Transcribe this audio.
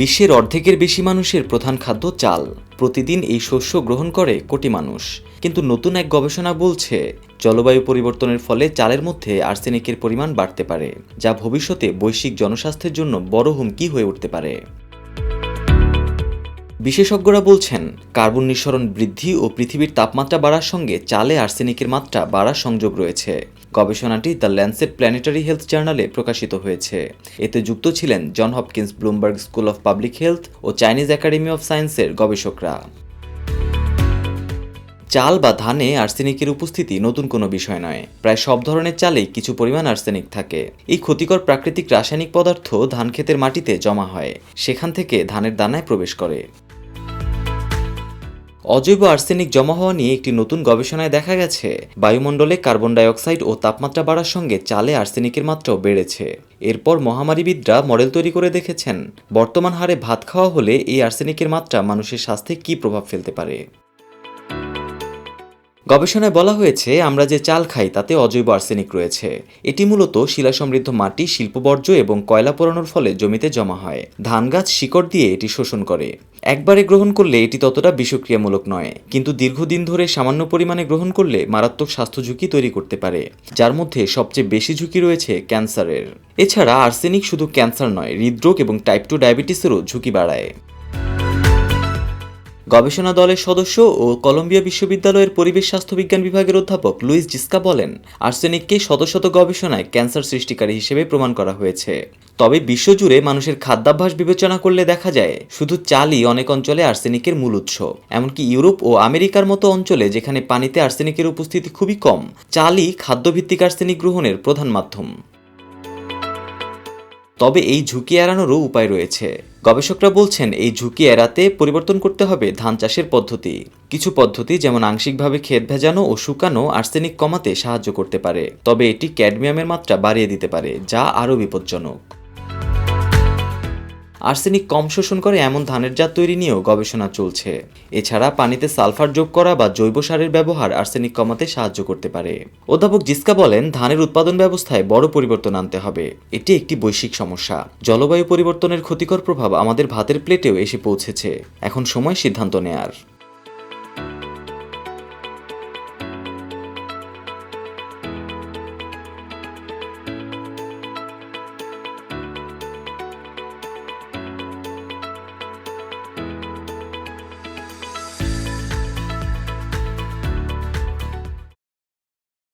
বিশ্বের অর্ধেকের বেশি মানুষের প্রধান খাদ্য চাল। প্রতিদিন এই শস্য গ্রহণ করে কোটি মানুষ। কিন্তু নতুন এক গবেষণা বলছে, জলবায়ু পরিবর্তনের ফলে চালের মধ্যে আর্সেনিকের পরিমাণ বাড়তে পারে, যা ভবিষ্যতে বৈশ্বিক জনস্বাস্থ্যের জন্য বড় হুমকি হয়ে উঠতে পারে। বিশেষজ্ঞরা বলছেন, কার্বন নিঃসরণ বৃদ্ধি ও পৃথিবীর তাপমাত্রা বাড়ার সঙ্গে চালে আর্সেনিকের মাত্রা বাড়ার সংযোগ রয়েছে। গবেষণাটি দ্য ল্যান্সেট প্ল্যানেটারি হেলথ জার্নালে প্রকাশিত হয়েছে। এতে যুক্ত ছিলেন John Hopkins Bloomberg school of public health O Chinese academy of সায়েন্সের গবেষকরা। চাল বা ধানে আর্সেনিকের উপস্থিতি নতুন কোনো বিষয় নয়। প্রায় সব ধরনের চালেই কিছু পরিমাণ আর্সেনিক থাকে। এই ক্ষতিকর প্রাকৃতিক রাসায়নিক পদার্থ ধান ক্ষেতের মাটিতে জমা হয়। সেখান থেকে ধানের দানায় প্রবেশ করে। অজৈব আর্সেনিক জমা হওয়া নিয়ে একটি নতুন গবেষণায় দেখা গেছে, বায়ুমণ্ডলে কার্বন ডাইঅক্সাইড ও তাপমাত্রা বাড়ার সঙ্গে চালে আর্সেনিকের মাত্রাও বেড়েছে। এরপর মহামারীবিদরা মডেল তৈরি করে দেখেছেন, বর্তমান হারে ভাত খাওয়া হলে এই আর্সেনিকের মাত্রা মানুষের স্বাস্থ্যে কী প্রভাব ফেলতে পারে। গবেষণায় বলা হয়েছে, আমরা যে চাল খাই তাতে অজৈব আর্সেনিক রয়েছে। এটি মূলত শিলা সমৃদ্ধ মাটি, শিল্পবর্জ্য এবং কয়লা পোড়ানোর ফলে জমিতে জমা হয়। ধান গাছ শিকড় দিয়ে এটি শোষণ করে। একবারে গ্রহণ করলে এটি ততটা বিষক্রিয়ামূলক নয়, কিন্তু দীর্ঘদিন ধরে সামান্য পরিমাণে গ্রহণ করলে মারাত্মক স্বাস্থ্য ঝুঁকি তৈরি করতে পারে, যার মধ্যে সবচেয়ে বেশি ঝুঁকি রয়েছে ক্যান্সারের। এছাড়া আর্সেনিক শুধু ক্যান্সার নয়, হৃদরোগ এবং টাইপ টু ডায়াবেটিসেরও ঝুঁকি বাড়ায়। গবেষণা দলের সদস্য ও কলম্বিয়া বিশ্ববিদ্যালয়ের পরিবেশ স্বাস্থ্য বিজ্ঞান বিভাগের অধ্যাপক লুইস জিস্কা বলেন, আর্সেনিককে শত শত গবেষণায় ক্যান্সার সৃষ্টিকারী হিসেবে প্রমাণ করা হয়েছে। তবে বিশ্বজুড়ে মানুষের খাদ্যাভ্যাস বিবেচনা করলে দেখা যায়, শুধু চালই অনেক অঞ্চলে আর্সেনিকের মূল উৎস। এমনকি ইউরোপ ও আমেরিকার মতো অঞ্চলে যেখানে পানিতে আর্সেনিকের উপস্থিতি খুবই কম, চালই খাদ্যভিত্তিক আর্সেনিক গ্রহণের প্রধান মাধ্যম। তবে এই ঝুঁকি এড়ানোরও উপায় রয়েছে। গবেষকরা বলছেন, এই ঝুঁকি এড়াতে পরিবর্তন করতে হবে ধান চাষের পদ্ধতি। কিছু পদ্ধতি যেমন আংশিকভাবে ক্ষেত ভেজানো ও শুকানো আর্সেনিক কমাতে সাহায্য করতে পারে, তবে এটি ক্যাডমিয়ামের মাত্রা বাড়িয়ে দিতে পারে, যা আরও বিপজ্জনক। আর্সেনিক কম শোষণ করে এমন ধানের জাত তৈরি নিয়েও গবেষণা চলছে। এছাড়া পানিতে সালফার যোগ করা বা জৈব সারের ব্যবহার আর্সেনিক কমাতে সাহায্য করতে পারে। অধ্যাপক জিস্কা বলেন, ধানের উৎপাদন ব্যবস্থায় বড় পরিবর্তন আনতে হবে। এটি একটি বৈশ্বিক সমস্যা। জলবায়ু পরিবর্তনের ক্ষতিকর প্রভাব আমাদের ভাতের প্লেটেও এসে পৌঁছেছে। এখন সময় সিদ্ধান্ত নেয়ার।